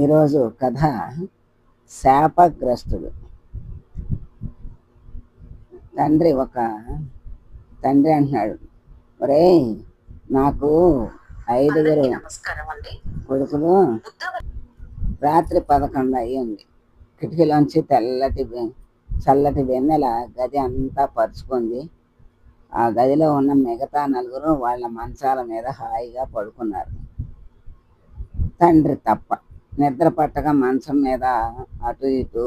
ఈరోజు కథ శాపగ్రస్తుడు. తండ్రి ఒక తండ్రి అంటున్నాడు ఒరేయ్ నాకు ఐదుగురు నమస్కారం అండి. కొడుకులు రాత్రి పదకొండు అయ్యింది. కిటికీలోంచి తెల్లటి చల్లటి వెన్నెల గది అంతా పరుచుకుంది. ఆ గదిలో ఉన్న మిగతా నలుగురు వాళ్ళ మంచాల మీద హాయిగా పడుకున్నారు. తండ్రి తప్ప నిద్ర పట్టక మంచం మీద అటు ఇటు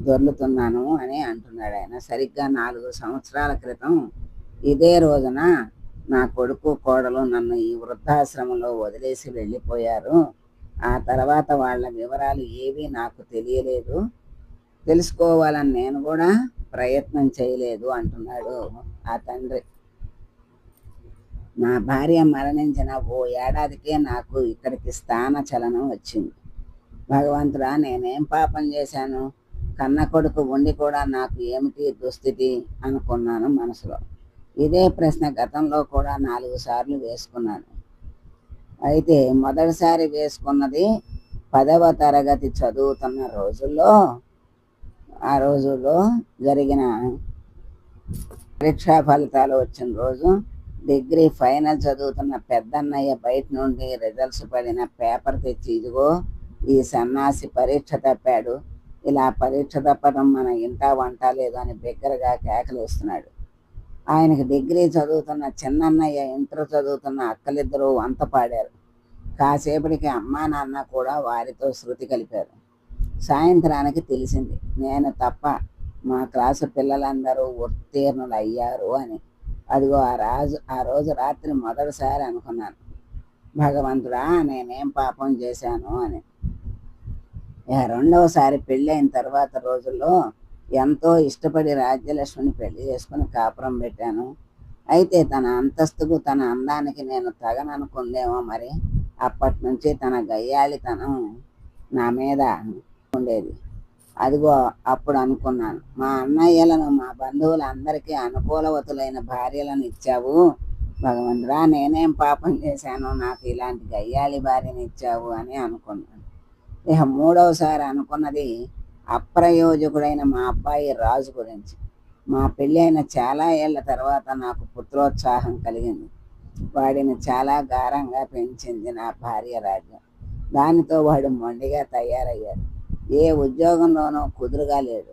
దొర్లుతున్నాను అని అంటున్నాడు ఆయన. సరిగ్గా నాలుగు సంవత్సరాల క్రితం ఇదే రోజున నా కొడుకు కోడలు నన్ను ఈ వృద్ధాశ్రమంలో వదిలేసి వెళ్ళిపోయారు. ఆ తర్వాత వాళ్ళ వివరాలు ఏవి నాకు తెలియలేదు. తెలుసుకోవాలని నేను కూడా ప్రయత్నం చేయలేదు అంటున్నాడు ఆ తండ్రి. నా భార్య మరణించిన ఓ ఏడాదికే నాకు ఇక్కడికి స్థాన చలనం వచ్చింది. భగవంతుడా నేనేం పాపం చేశాను? కన్న కొడుకు ఉండి కూడా నాకు ఏమిటి దుస్థితి? అనుకున్నాను మనసులో. ఇదే ప్రశ్న గతంలో కూడా నాలుగు సార్లు వేసుకున్నాను. అయితే మొదటిసారి వేసుకున్నది పదవ తరగతి చదువుతున్న రోజుల్లో ఆ రోజుల్లో జరిగిన పరీక్షా ఫలితాలు వచ్చిన రోజు డిగ్రీ ఫైనల్ చదువుతున్న పెద్దన్నయ్య బయట నుండి రిజల్ట్స్ పడిన పేపర్ తెచ్చి ఇదిగో ఈ సన్నాసి పరీక్ష తప్పాడు. ఇలా పరీక్ష తప్పడం మన ఇంట వంట లేదు అని బిగ్గరగా కేకలేస్తున్నాడు ఆయనకి డిగ్రీ చదువుతున్న చిన్నన్నయ్య ఇంటర్ చదువుతున్న అక్కలిద్దరూ వంత పాడారు. కాసేపటికి అమ్మా నాన్న కూడా వారితో శృతి కలిపారు. సాయంత్రానికి తెలిసింది నేను తప్ప మా క్లాసు పిల్లలందరూ ఉత్తీర్ణులు అయ్యారు అని. అదిగో ఆ రాజు ఆ రోజు రాత్రి మొదటిసారి అనుకున్నాను. భగవంతుడా నేనేం పాపం చేశాను అని. ఇక రెండవసారి పెళ్ళైన తర్వాత రోజుల్లో ఎంతో ఇష్టపడి రాజ్యలక్ష్మిని పెళ్ళి చేసుకుని కాపురం పెట్టాను. అయితే తన అంతస్తుకు తన అందానికి నేను తగననుకుందేమో మరి. అప్పటి నుంచి తన గయ్యాలితనం నా మీద ఉండేది. అదిగో అప్పుడు అనుకున్నాను. మా అన్నయ్యలను మా బంధువులందరికీ అనుకూలవతులైన భార్యలను ఇచ్చావు. భగవంతుడా నేనేం పాపం చేశాను నాకు ఇలాంటి గయ్యాళి భార్యని ఇచ్చావు అని అనుకున్నాను. ఇక మూడవసారి అనుకున్నది అప్రయోజకుడైన మా అబ్బాయి రాజు గురించి. మా పెళ్ళి అయిన చాలా ఏళ్ళ తర్వాత నాకు పుత్రోత్సాహం కలిగింది. వాడిని చాలా గారంగా పెంచింది నా భార్య రాజ్యం. దానితో వాడు మొండిగా తయారయ్యాడు. ఏ ఉద్యోగంలోనూ కుదురుగా లేడు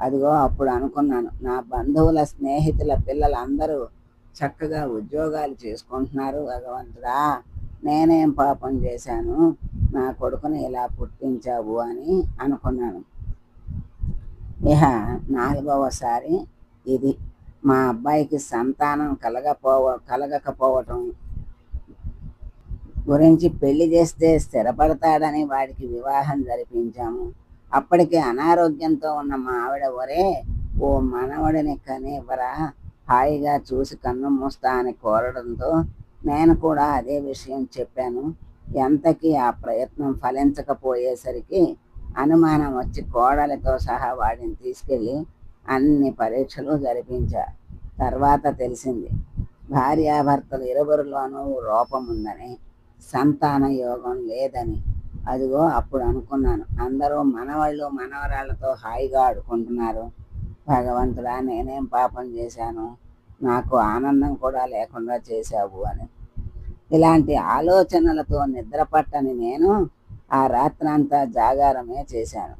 అదిగో అప్పుడు అనుకున్నాను. నా బంధువుల స్నేహితుల పిల్లలందరూ చక్కగా ఉద్యోగాలు చేసుకుంటున్నారు. భగవంతుడా నేనేం పాపం చేశాను? నా కొడుకుని ఇలా పుట్టించావు అని అనుకున్నాను. ఇహ నాలుగవసారి ఇది. మా అబ్బాయికి సంతానం కలగపోవ కలగకపోవటం గురించి పెళ్ళి చేస్తే స్థిరపడతాడని వాడికి వివాహం జరిపించాము. అప్పటికే అనారోగ్యంతో ఉన్న మా ఆవిడ ఒరే ఓ మనవడిని కనివ్వరా? హాయిగా చూసి కన్ను మూస్తా అని కోరడంతో నేను కూడా అదే విషయం చెప్పాను. ఎంతకీ ఆ ప్రయత్నం ఫలించకపోయేసరికి అనుమానం వచ్చి కోడలితో సహా వాడిని తీసుకెళ్ళి అన్ని పరీక్షలు జరిపించా. తర్వాత తెలిసింది భార్యాభర్తలు ఇరువురిలోనూ రూపం ఉందని సంతాన యోగం లేదని. అదిగో అప్పుడు అనుకున్నాను. అందరూ మనవాళ్ళు మనవరాళ్ళతో హాయిగా ఆడుకుంటున్నారు. భగవంతుడా నేనేం పాపం చేశాను? నాకు ఆనందం కూడా లేకుండా చేశావు అని. ఇలాంటి ఆలోచనలతో నిద్రపట్టని నేను ఆ రాత్రంతా జాగారమే చేశాను.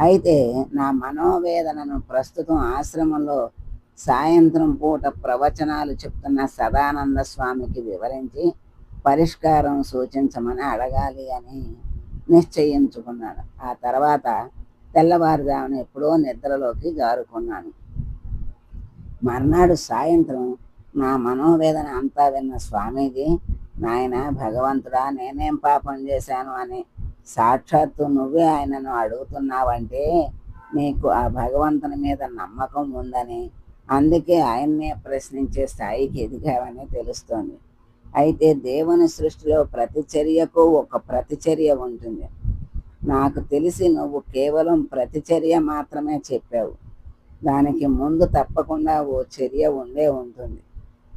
అయితే నా మనోవేదనను ప్రస్తుతం ఆశ్రమంలో సాయంత్రం పూట ప్రవచనాలు చెప్తున్న సదానంద స్వామికి వివరించి పరిష్కారం సూచించమని అడగాలి అని నిశ్చయించుకున్నాడు. ఆ తర్వాత తెల్లవారుజామున ఎప్పుడో నిద్రలోకి జారుకున్నాను మర్నాడు సాయంత్రం నా మనోవేదన అంతా విన్న స్వామీజీ నాయన భగవంతుడా నేనేం పాపం చేశాను అని సాక్షాత్తు నువ్వే ఆయనను అడుగుతున్నావంటే నీకు ఆ భగవంతుని మీద నమ్మకం ఉందని అందుకే ఆయన్నే ప్రశ్నించే స్థాయికి ఎదిగావని తెలుస్తోంది. అయితే దేవుని సృష్టిలో ప్రతిచర్యకు ఒక ప్రతిచర్య ఉంటుంది. నాకు తెలిసి నువ్వు కేవలం ప్రతిచర్య మాత్రమే చెప్పావు. దానికి ముందు తప్పకుండా ఓ చర్య ఉండే ఉంటుంది.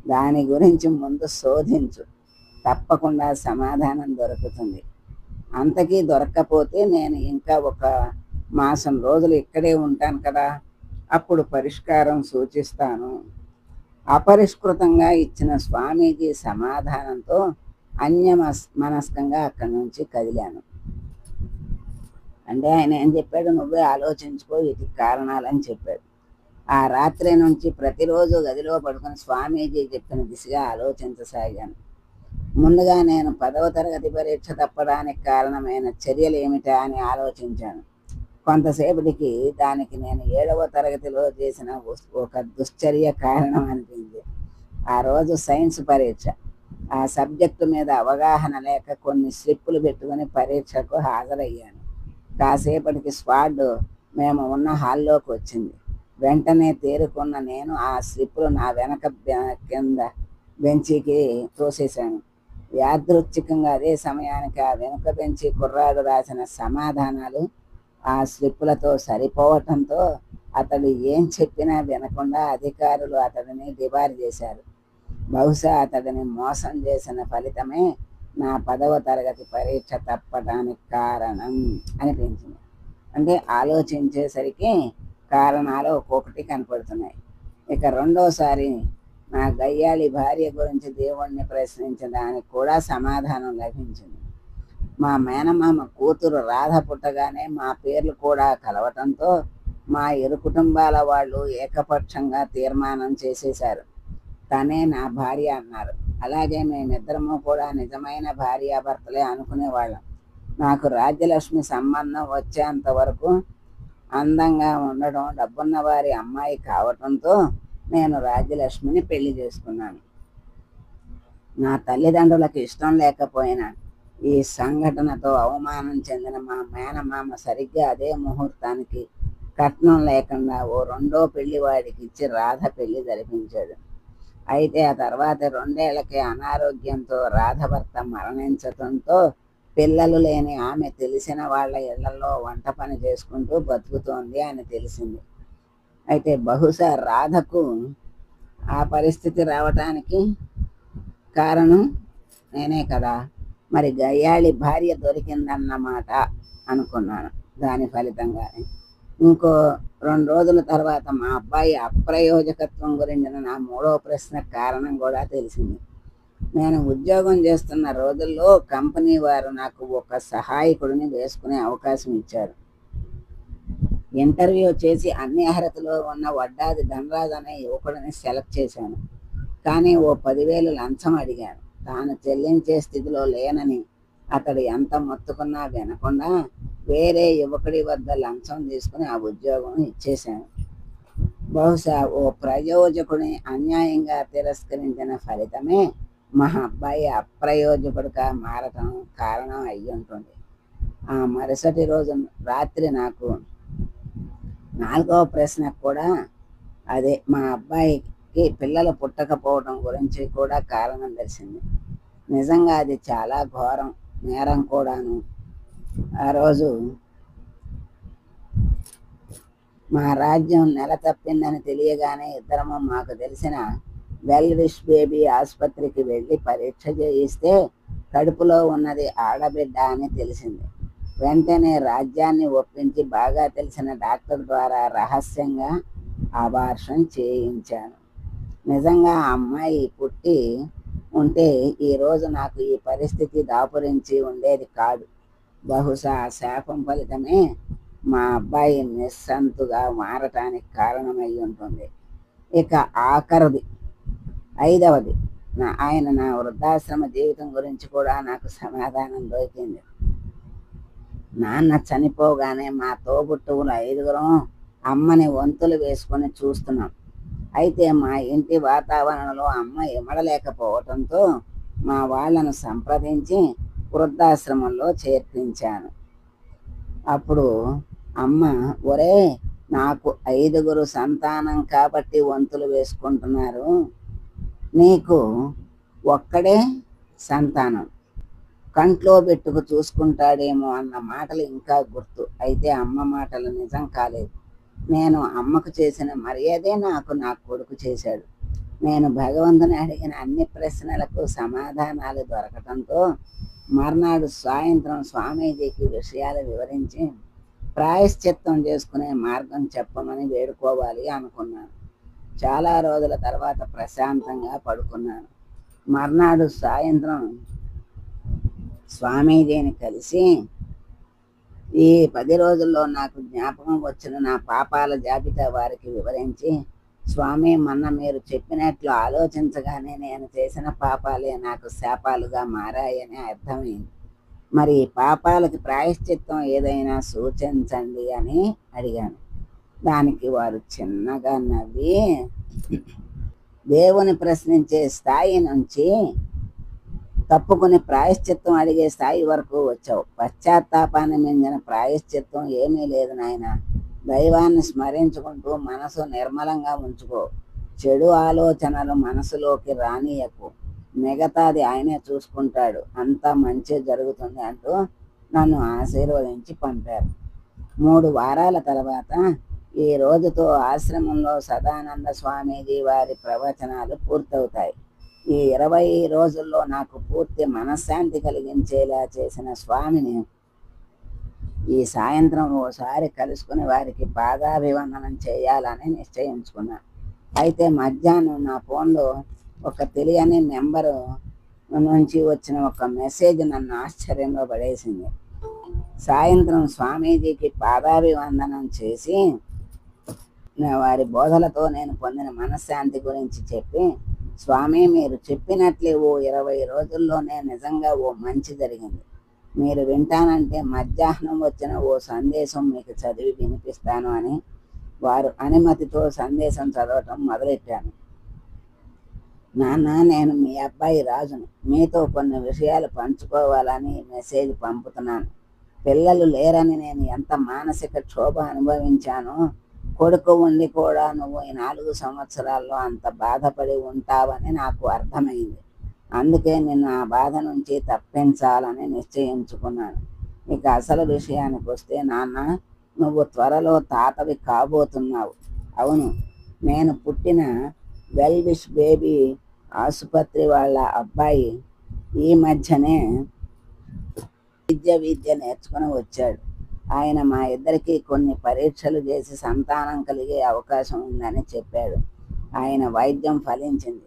దాని గురించి ముందు శోధించు. తప్పకుండా సమాధానం దొరుకుతుంది. అంతకీ దొరక్కపోతే నేను ఇంకా ఒక మాసం రోజులు ఇక్కడే ఉంటాను కదా. అప్పుడు పరిష్కారం సూచిస్తాను. అపరిష్కృతంగా ఇచ్చిన స్వామీజీ సమాధానంతో అన్యమస్ మనస్కంగా అక్కడి నుంచి కదిలాను. అంటే ఆయన ఏం చెప్పాడు? నువ్వే ఆలోచించుకో ఇది కారణాలని చెప్పాడు. ఆ రాత్రి నుంచి ప్రతిరోజు గదిలో పడుకుని స్వామీజీ చెప్పిన దిశగా ఆలోచించసాగాను. ముందుగా నేను పదవ తరగతి పరీక్ష తప్పడానికి కారణమైన చర్యలు ఏమిటా అని ఆలోచించాను. కొంతసేపటికి దానికి నేను ఏడవ తరగతిలో చేసిన ఒక దుశ్చర్య కారణం అనిపింది ఆ రోజు సైన్స్ పరీక్ష. ఆ సబ్జెక్టు మీద అవగాహన లేక కొన్ని స్లిప్పులు పెట్టుకుని పరీక్షకు హాజరయ్యాను. కాసేపటికి స్క్వాడ్ మేము ఉన్న హాల్లోకి వచ్చింది. వెంటనే తేరుకున్న నేను ఆ స్లిప్పులు నా వెనక బె- కింద బెంచికి తోసేశాను. యాదృచ్ఛికంగా అదే సమయానికి ఆ వెనుక బెంచి కుర్రాడు రాసిన సమాధానాలు ఆ స్లిప్పులతో సరిపోవటంతో అతడు ఏం చెప్పినా వినకుండా అధికారులు అతడిని డిబార్ చేశారు. బహుశా అతడిని మోసం చేసిన ఫలితమే నా పదవ తరగతి పరీక్ష తప్పడానికి కారణం అనిపించింది. అంటే ఆలోచించేసరికి కారణాలు ఒక్కొక్కటి కనపడుతున్నాయి. ఇక రెండోసారి నా గయ్యాళి భార్య గురించి దేవుణ్ణి ప్రశ్నించడానికి కూడా సమాధానం లభించింది. మా మేనమామ కూతురు రాధ పుట్టగానే మా పేర్లు కూడా కలవటంతో మా ఇరు కుటుంబాల వాళ్ళు ఏకపక్షంగా తీర్మానం చేసేశారు. తనే నా భార్య అన్నారు. అలాగే మేమిద్దరము కూడా నిజమైన భార్యాభర్తలే అనుకునేవాళ్ళం. నాకు రాజ్యలక్ష్మి సంబంధం వచ్చేంత వరకు అందంగా ఉండడం డబ్బున్న వారి అమ్మాయి కావటంతో నేను రాజ్యలక్ష్మిని పెళ్ళి చేసుకున్నాను. నా తల్లిదండ్రులకు ఇష్టం లేకపోయినా ఈ సంఘటనతో అవమానం చెందిన మా మేనమామ సరిగ్గా అదే ముహూర్తానికి కట్నం లేకుండా ఓ రెండో పెళ్ళి వాడికి ఇచ్చి రాధ పెళ్ళి జరిపించాడు. అయితే ఆ తర్వాత రెండేళ్ళకే అనారోగ్యంతో రాధ భర్త మరణించటంతో పిల్లలు లేని ఆమె తెలిసిన వాళ్ళ ఇళ్ళలో వంట పని చేసుకుంటూ బతుకుతోంది అని తెలిసింది. అయితే బహుశా రాధకు ఆ పరిస్థితి రావటానికి కారణం నేనే కదా. మరి గయ్యాళి భార్య దొరికిందన్నమాట అనుకున్నాను. దాని ఫలితంగానే. ఇంకో రెండు రోజుల తర్వాత మా అబ్బాయి అప్రయోజకత్వం గురించిన నా మూడవ ప్రశ్న కారణం కూడా తెలిసింది. నేను ఉద్యోగం చేస్తున్న రోజుల్లో కంపెనీ వారు నాకు ఒక సహాయకుడిని వేసుకునే అవకాశం ఇచ్చారు. ఇంటర్వ్యూ చేసి అన్ని అర్హతలో ఉన్న వడ్డాది ధనరాజ్ అనే యువకుడిని సెలెక్ట్ చేశాను. కానీ ఓ పదివేలు లంచం అడిగాను. తాను చెల్లించే స్థితిలో లేనని అతడు ఎంత మొత్తుకున్నా వినకుండా వేరే యువకుడి వద్ద లంచం తీసుకుని ఆ ఉద్యోగం ఇచ్చేశాను బహుశా ఓ ప్రయోజకుడిని అన్యాయంగా తిరస్కరించిన ఫలితమే మా అబ్బాయి అప్రయోజకుడిగా మారటం కారణం అయ్యి ఉంటుంది ఆ మరుసటి రోజు రాత్రి నాకు నాలుగవ ప్రశ్న కూడా అదే మా అబ్బాయికి పిల్లలు పుట్టకపోవడం గురించి కూడా కారణం తెలిసింది. నిజంగా అది చాలా ఘోరం నేరం కూడాను. ఆ రోజు మా రాజ్యం నెల తప్పిందని తెలియగానే ఇద్దరము మాకు తెలిసిన వెల్ విష్ బేబీ ఆసుపత్రికి వెళ్ళి పరీక్ష చేయిస్తే కడుపులో ఉన్నది ఆడబిడ్డ అని తెలిసింది. వెంటనే రాజ్యాన్ని ఒప్పించి బాగా తెలిసిన డాక్టర్ ద్వారా రహస్యంగా అబార్షన్ చేయించాను. నిజంగా ఆ అమ్మాయి పుట్టి ఉంటే ఈరోజు నాకు ఈ పరిస్థితి దాపురించి ఉండేది కాదు. బహుశా శాపం ఫలితమే మా అబ్బాయి నిస్సంతుగా మారటానికి కారణమై ఉంటుంది. ఇక ఆఖరిది ఐదవది. నా ఆయన నా వృద్ధాశ్రమ జీవితం గురించి కూడా నాకు సమాధానం దొరికింది. నాన్న చనిపోగానే మా తోబుట్టువులు ఐదుగురం అమ్మని వంతులు వేసుకొని చూస్తున్నాం. అయితే మా ఇంటి వాతావరణంలో అమ్మ ఇమడలేకపోవటంతో మా వాళ్ళను సంప్రదించి వృద్ధాశ్రమంలో చేర్పించాను. అప్పుడు అమ్మ ఒరే నాకు ఐదుగురు సంతానం కాబట్టి వంతులు వేసుకుంటున్నారు. నీకు ఒక్కడే సంతానం. కంట్లో పెట్టుకు చూసుకుంటాడేమో అన్న మాటలు ఇంకా గుర్తు. అయితే అమ్మ మాటలు నిజం కాలేదు. నేను అమ్మకు చేసిన మర్యాదే నాకు నా కొడుకు చేశాడు. నేను భగవంతుని అడిగిన అన్ని ప్రశ్నలకు సమాధానాలు దొరకటంతో మర్నాడు సాయంత్రం స్వామీజీకి విషయాలు వివరించి ప్రాయశ్చిత్తం చేసుకునే మార్గం చెప్పమని వేడుకోవాలి అనుకున్నాను. చాలా రోజుల తర్వాత ప్రశాంతంగా పడుకున్నాను. మర్నాడు సాయంత్రం స్వామీజీని కలిసి ఈ పది రోజుల్లో నాకు జ్ఞాపకం వచ్చిన నా పాపాల జాబితా వారికి వివరించి స్వామి మొన్న మీరు చెప్పినట్లు ఆలోచించగానే నేను చేసిన పాపాలే నాకు శాపాలుగా మారాయని అర్థమైంది. మరి ఈ పాపాలకి ప్రాయశ్చిత్తం ఏదైనా సూచించండి అని అడిగాను. దానికి వారు చిన్నగా నవ్వి దేవుని ప్రశ్నించే స్థాయి నుంచి తప్పుకుని ప్రాయశ్చిత్తం అడిగే స్థాయి వరకు వచ్చావు. పశ్చాత్తాపాన్ని మించిన ప్రాయశ్చిత్తం ఏమీ లేదు నాయన. దైవాన్ని స్మరించుకుంటూ మనసు నిర్మలంగా ఉంచుకో. చెడు ఆలోచనలు మనసులోకి రానియకు. మిగతాది ఆయనే చూసుకుంటాడు. అంతా మంచి జరుగుతుంది అంటూ నన్ను ఆశీర్వదించి పంపారు. మూడు వారాల తర్వాత ఈ రోజుతో ఆశ్రమంలో సదానంద స్వామీజీ వారి ప్రవచనాలు పూర్తవుతాయి. ఈ ఇరవై రోజుల్లో నాకు పూర్తి మనశ్శాంతి కలిగించేలా చేసిన స్వామిని ఈ సాయంత్రం ఓసారి కలుసుకుని వారికి పాదాభివందనం చేయాలని నిశ్చయించుకున్నా. అయితే మధ్యాహ్నం నా ఫోన్లో ఒక తెలియని నెంబరు నుంచి వచ్చిన ఒక మెసేజ్ నన్ను ఆశ్చర్యంలో పడేసింది. సాయంత్రం స్వామీజీకి పాదాభివందనం చేసి నా వారి బోధలతో నేను పొందిన మనశ్శాంతి గురించి చెప్పి స్వామి మీరు చెప్పినట్లే ఓ ఇరవై రోజుల్లోనే నిజంగా ఓ మంచి జరిగింది. మీరు వింటానంటే మధ్యాహ్నం వచ్చిన ఓ సందేశం మీకు చదివి వినిపిస్తాను అని వారు అనుమతితో సందేశం చదవటం మొదలెట్టాను. నాన్న నేను మీ అబ్బాయి రాజును. మీతో కొన్ని విషయాలు పంచుకోవాలని మెసేజ్ పంపుతున్నాను. పిల్లలు లేరని నేను ఎంత మానసిక క్షోభ అనుభవించానో కొడుకు ఉండి కూడా నువ్వు ఈ నాలుగు సంవత్సరాల్లో అంత బాధపడి ఉంటావని నాకు అర్థమైంది. అందుకే నిన్ను ఆ బాధ నుంచి తప్పించాలని నిశ్చయించుకున్నాను. ఇక అసలు విషయానికి వస్తే నాన్న నువ్వు త్వరలో తాతవి కాబోతున్నావు. అవును నేను పుట్టిన వెల్విష్ బేబీ ఆసుపత్రి వాళ్ళ అబ్బాయి ఈ మధ్యనే విద్య విద్య నేర్చుకుని వచ్చాడు. ఆయన మా ఇద్దరికి కొన్ని పరీక్షలు చేసి సంతానం కలిగే అవకాశం ఉందని చెప్పాడు. ఆయన వైద్యం ఫలించింది.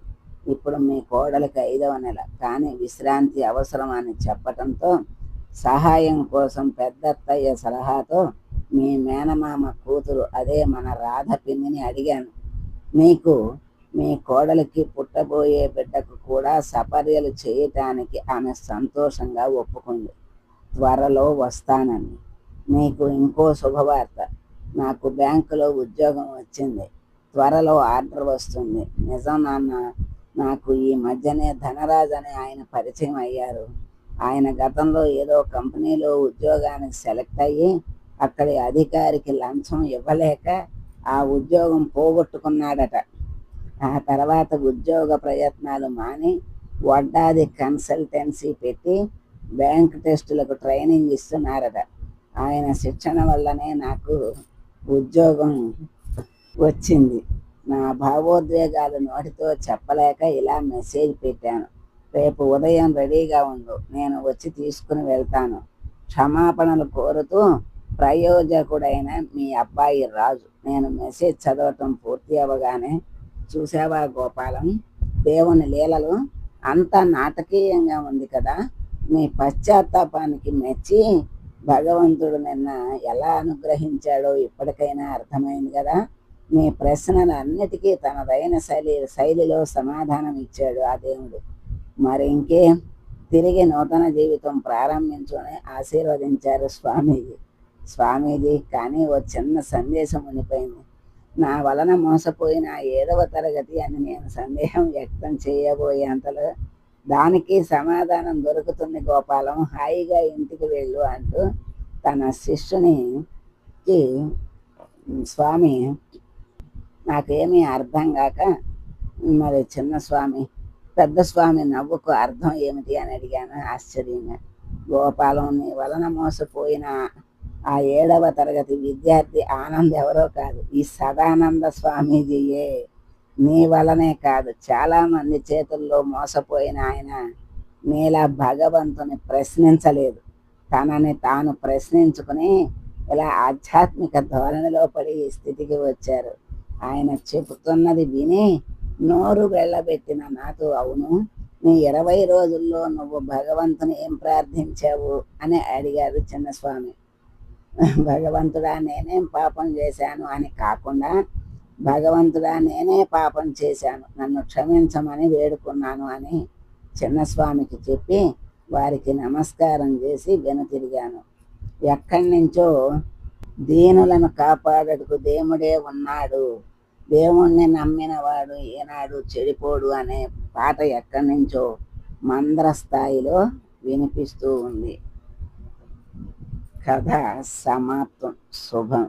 ఇప్పుడు మీ కోడలికి ఐదవ నెల. కానీ విశ్రాంతి అవసరం అని చెప్పటంతో సహాయం కోసం పెద్దత్తయ్య సలహాతో మీ మేనమామ కూతురు అదే మన రాధ పిన్నిని అడిగాను. మీకు మీ కోడలికి పుట్టబోయే బిడ్డకు కూడా సపర్యలు చేయటానికి ఆమె సంతోషంగా ఒప్పుకుంది. త్వరలో వస్తానని. నీకు ఇంకో శుభవార్త. నాకు బ్యాంకులో ఉద్యోగం వచ్చింది. త్వరలో ఆర్డర్ వస్తుంది. నిజం నాన్న నాకు ఈ మధ్యనే ధనరాజ్ అని ఆయన పరిచయం అయ్యారు. ఆయన గతంలో ఏదో కంపెనీలో ఉద్యోగానికి సెలెక్ట్ అయ్యి అక్కడి అధికారికి లంచం ఇవ్వలేక ఆ ఉద్యోగం పోగొట్టుకున్నాడట. ఆ తర్వాత ఉద్యోగ ప్రయత్నాలు మాని వడ్డాది కన్సల్టెన్సీ పెట్టి బ్యాంక్ టెస్టులకు ట్రైనింగ్ ఇస్తున్నారట. ఆయన శిక్షణ వల్లనే నాకు ఉద్యోగం వచ్చింది. నా భావోద్వేగాలు నోటితో చెప్పలేక ఇలా మెసేజ్ పెట్టాను. రేపు ఉదయం రెడీగా ఉండు నేను వచ్చి తీసుకుని వెళ్తాను. క్షమాపణలు కోరుతూ ప్రయోజకుడైన మీ అబ్బాయి రాజు. నేను మెసేజ్ చదవటం పూర్తి అవ్వగానే చూసావా గోపాలం? దేవుని లీలలు అంత నాటకీయంగా ఉంది కదా. మీ పశ్చాత్తాపానికి మెచ్చి భగవంతుడు నిన్న ఎలా అనుగ్రహించాడో ఇప్పటికైనా అర్థమైంది కదా. మీ ప్రశ్నలు అన్నిటికీ తనదైన శైలి శైలిలో సమాధానం ఇచ్చాడు ఆ దేవుడు. మరి ఇంకేం తిరిగి నూతన జీవితం ప్రారంభించుకొని ఆశీర్వదించారు స్వామీజీ. స్వామీజీ కానీ ఓ చిన్న సందేశం ఉండిపోయింది. నా వలన మోసపోయిన ఏడవ తరగతి అని నేను సందేహం వ్యక్తం చేయబోయేంతలో దానికి సమాధానం దొరుకుతుంది గోపాలం. హాయిగా ఇంటికి వెళ్ళు అంటూ తన శిష్యునికి స్వామి నాకేమీ అర్థం కాక మరి చిన్న స్వామి పెద్ద స్వామి నవ్వుకు అర్థం ఏమిటి అని అడిగాను ఆశ్చర్యంగా. గోపాలం నీ వలన మోసపోయిన ఆ ఏడవ తరగతి విద్యార్థి ఆనంద్ ఎవరో కాదు ఈ సదానంద స్వామీజీయే. నీ వలనే కాదు చాలా మంది చేతుల్లో మోసపోయిన ఆయన నీలా భగవంతుని ప్రశ్నించలేదు. తనని తాను ప్రశ్నించుకుని ఇలా ఆధ్యాత్మిక ధోరణిలో పడి ఈ స్థితికి వచ్చారు. ఆయన చెబుతున్నది విని నోరు వెళ్ళబెట్టిన నాతో అవును నీ ఇరవై రోజుల్లో నువ్వు భగవంతుని ఏం ప్రార్థించావు? అని అడిగారు చిన్నస్వామి. భగవంతుడా నేనేం పాపం చేశాను? అని కాకుండా భగవంతుడా నేనే పాపం చేశాను. నన్ను క్షమించమని వేడుకున్నాను అని చిన్నస్వామికి చెప్పి వారికి నమస్కారం చేసి వెనుతిరిగాను. ఎక్కడి నుంచో దీనులను కాపాడటకు దేవుడే ఉన్నాడు. దేవుణ్ణి నమ్మినవాడు ఏనాడు చెడిపోడు అనే పాట ఎక్కడి నుంచో మంద్ర స్థాయిలో వినిపిస్తూ ఉంది. కథ సమాప్తం. శుభం.